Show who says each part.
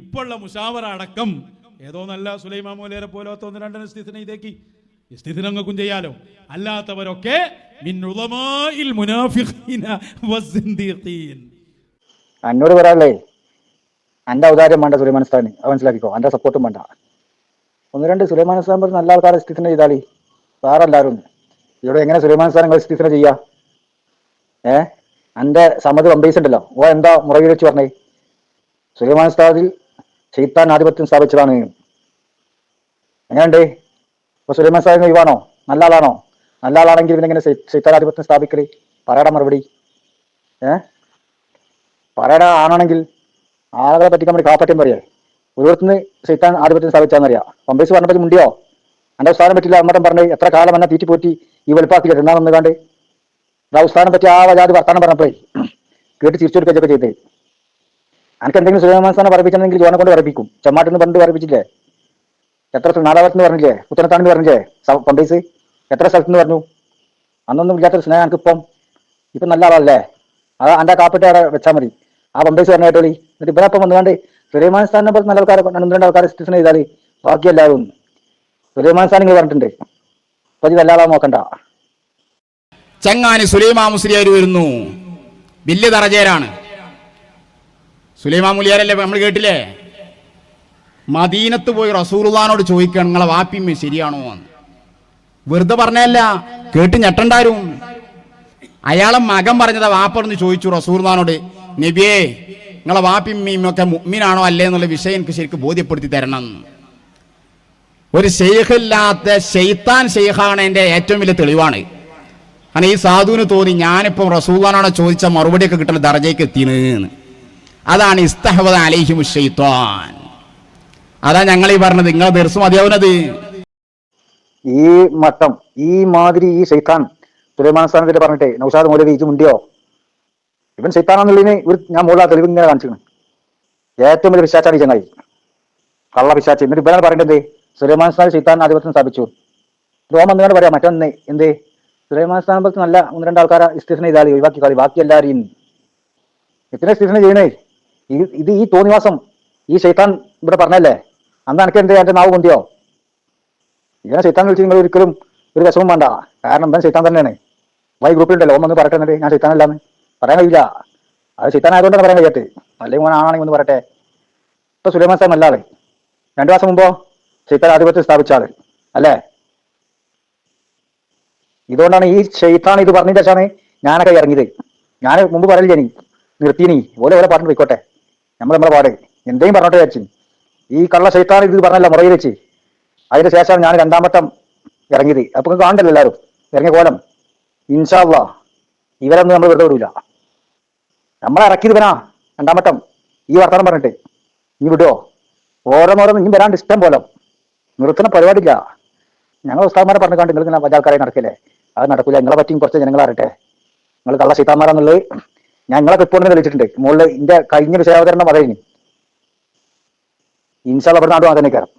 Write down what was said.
Speaker 1: ഇപ്പോഴുള്ള മുഷാവറ അടക്കം ഏതോ നല്ല സുലൈമാ മൂലേരെ പോലത്തെ ഒന്ന് രണ്ടെണ്ണം സ്ഥിതിനെ ഇതേക്ക്. സ്ഥിതിനങ്ങൾക്കും ചെയ്യാലോ? അല്ലാത്തവരൊക്കെ.
Speaker 2: എന്നോട് പറയാനുള്ളേ എന്റെ ഔദാര്യം വേണ്ട സുലൈമാൻ സ്ഥാനി അത് മനസ്സിലാക്കിക്കോ. എന്റെ സപ്പോർട്ടും വേണ്ട. ഒന്ന് രണ്ട് സുലൈമാൻ സ്ഥാൻ പറഞ്ഞ് നല്ല ആൾക്കാരെ സ്ഥിതിനെ ചെയ്താളി. വേറെ എല്ലാവരും. ഇവിടെ എങ്ങനെ സുലൈമാൻ സ്ഥാൻ നിങ്ങൾ ചെയ്യാ? ഏ? എന്റെ സമ്മതി പമ്പേസ് ഉണ്ടല്ലോ. ഓ എന്താ മുറവിൽ വെച്ച് പറഞ്ഞേ? സുലൈമാൻ ചെയ്ത്താൻ ആധിപത്യം സ്ഥാപിച്ചതാണ്. എങ്ങനെയുണ്ട്? ഇപ്പൊ സുലൈമാൻ സാഹിബ് ഇവാണോ നല്ല ആളാണോ? നല്ല ആളാണെങ്കിൽ പിന്നെ എങ്ങനെ ചെയ്ത്താൻ ആധിപത്യം സ്ഥാപിക്കൽ? പറയടാ മറുപടി. ഏ? പറയടാ ആണാണെങ്കിൽ ആളുകളെ പറ്റിക്കാൻ വേണ്ടി കാപ്പറ്റം പറയേ. ഒരുവടത്തുനിന്ന് സൈത്താൻ ആധിപത്യം സ്ഥാപിച്ചാന്നറിയാം. പമ്പേസ് പറഞ്ഞപ്പോൾ മുണ്ടിയോ? എന്റെ അവസ്ഥാനം പറ്റില്ല അമ്മട്ടം പറഞ്ഞു എത്ര കാലം എന്നെ തീറ്റി പോറ്റി ഈ വെളുപ്പാക്കില്ല വന്ന് കണ്ട്. ഉസ്താനം പറ്റി ആ വജാതി വർത്താനം പറഞ്ഞപ്പോഴേ കേട്ട് തിരിച്ചു കൊടുക്കുകയൊക്കെ ചെയ്തേ. എനിക്ക് എന്തെങ്കിലും സുലൈമാസ്ഥാനം പറപ്പിക്കണമെങ്കിൽ ജോനെ കൊണ്ട് പറപ്പിക്കും ചെമ്മാട്ടിന്ന് പണ്ട് പറപ്പിച്ചില്ലേ എത്ര സ്ഥ- നാലാവരത്തുനിന്ന് പറഞ്ഞില്ലേ? പുത്തനത്താണെന്ന് പറഞ്ഞില്ലേ? പണ്ടീസ് എത്ര എത്ര സ്ഥലത്തുനിന്ന് പറഞ്ഞു? അന്നൊന്നും ഇല്ലാത്തൊരു സ്നേഹം എനിക്കിപ്പം ഇപ്പം നല്ല ആളല്ലേ? അത് എന്റെ കാപ്പിട്ട് അവിടെ വെച്ചാൽ മതി. ആ പമ്പേഴ്സ് പറഞ്ഞ കേട്ടോളി. എന്നിട്ട് ഇവിടെ ഇപ്പം വന്നുകൊണ്ട് സുലൈമാൻ പോലെ നല്ല ആൾക്കാരെ രണ്ട് ആൾക്കാരെ സിറ്റിസൺ ചെയ്താൽ ബാക്കി എല്ലാവരും സുലൈമാൻ സ്ഥാൻ നിങ്ങൾ പറഞ്ഞിട്ടുണ്ട്. പതി ഇത് ആളാ നോക്കണ്ട.
Speaker 3: ചങ്ങാനി സുലൈമാ മുസ്ലിയാർ വരുന്നു. വലിയ തറജേരാണ് സുലൈമാ മുലിയാരല്ലേ നമ്മൾ കേട്ടില്ലേ? മദീനത്ത് പോയി റസൂറുല്ലാനോട് ചോദിക്കണം നിങ്ങളെ വാപ്പിമ്മ ശരിയാണോ എന്ന്? വെറുതെ പറഞ്ഞല്ല കേട്ട് ഞെട്ടണ്ടാരും. അയാളെ മകൻ പറഞ്ഞത് വാപ്പറന്ന് ചോദിച്ചു റസൂർദാനോട് നബിയേ നിങ്ങളെ വാപ്പിമ്മയും ഒക്കെ മുഗ്മിനാണോ അല്ലേ എന്നുള്ള വിഷയം എനിക്ക് ശരിക്കും ബോധ്യപ്പെടുത്തി തരണം. ഒരു ഷെയ്ഖില്ലാത്ത ഷെയ്ത്താൻ ഷെയ്ഖാണ് എന്റെ ഏറ്റവും വലിയ തെളിവാണ്. കാരണം ഈ സാധുവിന് തോന്നി ഞാനിപ്പം റസൂദാനോടെ ചോദിച്ച മറുപടിയൊക്കെ കിട്ടുന്ന ദർജയ്ക്ക് എത്തിയെന്ന് അതാണ് ഇസ്തഹബദ് അലൈഹി ഷെയ്ത്താൻ അതാ ഞങ്ങൾ ഈ പറഞ്ഞത് നിങ്ങളെ ദർസ് മതിയാവുന്നത്.
Speaker 2: ഈ മട്ടം ഈ മാതിരി ഈ ശൈത്താൻ സുലൈമാൻ സ്ഥാനത്തിൽ പറഞ്ഞിട്ടേ നൗഷാദ് മൗലവി ഇത് മുണ്ടിയോ? ഇവൻ ശൈത്താണെന്നുള്ളതിന് ഇവർ ഞാൻ മുകളിൽ തെളിവ് ഇങ്ങനെ കാണിച്ചിരുന്നു ഏറ്റവും വലിയ പിശാച്ചാണ് ഈ ചങ്ങായി. കള്ള പിശാച്ച്. എന്നിട്ട് ഇവനാണ് പറയേണ്ടത് സുലൈമാൻ സ്ഥാനം ശൈത്താൻ ആധിപത്യം സ്ഥാപിച്ചു. രോമം എന്നാണ് പറയാം? മറ്റൊന്ന് എന്ത്? സുലൈമാൻ സ്ഥാനം പോലത്തെ നല്ല ഒന്ന് രണ്ട് ആൾക്കാരെ ഇസ്തിഫിനെ ചെയ്താൽ ഒഴിവാക്കി കളി. ബാക്കി എല്ലാവരെയും. എത്ര ഇസ്തിഫിനെ ചെയ്യണേ? ഇത് ഈ തോന്നിവാസം ഈ ശൈത്താൻ ഇവിടെ പറഞ്ഞല്ലേ? അന്ന് എനിക്ക് എന്ത് നാവ് കൊണ്ടിയോ ഇങ്ങനെ ശൈത്താൻ വിളിച്ച് നിങ്ങൾ ഒരിക്കലും ഒരു വിഷമം വേണ്ട. കാരണം എന്താ ശൈത്താൻ തന്നെയാണ്. വൈ ഗ്രൂപ്പിലുണ്ടല്ലോ വന്ന് പറയട്ടെ എന്നിട്ട്. ഞാൻ ശൈത്താനല്ലാന്ന് പറയാൻ കഴിയില്ല. അത് ശൈത്താൻ ആയതുകൊണ്ടാണ് പറയാൻ കഴിയട്ടെ അല്ലെങ്കിൽ ഓൻ ആണെങ്കിൽ ഒന്ന് പറയട്ടെ. ഇപ്പൊ സുലൈമാൻ സാർ അല്ലാതെ രണ്ടു മാസം മുമ്പോ ശൈത്താൻ ആധിപത്യം സ്ഥാപിച്ച ആൾ. അല്ലേ? ഇതുകൊണ്ടാണ് ഈ ശൈത്താൻ ഇത് പറഞ്ഞതിന് ശേഷമാണ് ഞാനൊക്കെ ഇറങ്ങിയത്. ഞാൻ മുമ്പ് പറയില്ല നീ? നിർത്തിനി ഓലെ ഓലെ പാട്ടിന് പോയിക്കോട്ടെ. നമ്മൾ നമ്മളെ പാട്. എന്തെങ്കിലും പറഞ്ഞോട്ടെ വിചാരിച്ചു. ഈ കള്ള സൈത്താൻ ഇത് പറഞ്ഞല്ല മുറയിൽ വെച്ച്. അതിന് ശേഷമാണ് ഞാൻ രണ്ടാം വട്ടം ഇറങ്ങിയത്. അപ്പൊ കാണണ്ടല്ലോ എല്ലാവരും. ഇറങ്ങിയ കോലം. ഇൻഷാല്ല ഇവരൊന്നും നമ്മൾ വെറുതെ വിടൂല. നമ്മളെ ഇറക്കിയത് ഇവനാ രണ്ടാം വട്ടം ഈ വർത്തമാനം പറഞ്ഞിട്ട്. ഇനി വിടുവോ ഓരോന്നോരോന്ന് ഇനി വരാണ്ട് ഇഷ്ടം പോലെ. നിർത്തുന്ന പരിപാടിയില്ല. ഞങ്ങൾ ഉസ്താദ്മാരെ പറഞ്ഞു കണ്ട് നിങ്ങൾ ഇങ്ങനെ ആൾക്കാരെ നടക്കില്ലേ? അത് നടക്കില്ല നിങ്ങളെ പറ്റിയും കുറച്ച് ജനങ്ങൾ അറിയട്ടെ നിങ്ങൾ കള്ള സീതാമാരാന്നുള്ളത് ഞാൻ റിപ്പോർട്ടിന് തെളിയിച്ചിട്ടുണ്ട്. മുകളിൽ ഇന്റെ കഴിഞ്ഞ വിഷയാവതരണം പറയുന്നു ഇൻഷാല്ല ഇവിടെ നാടും അതന്നെ കയറും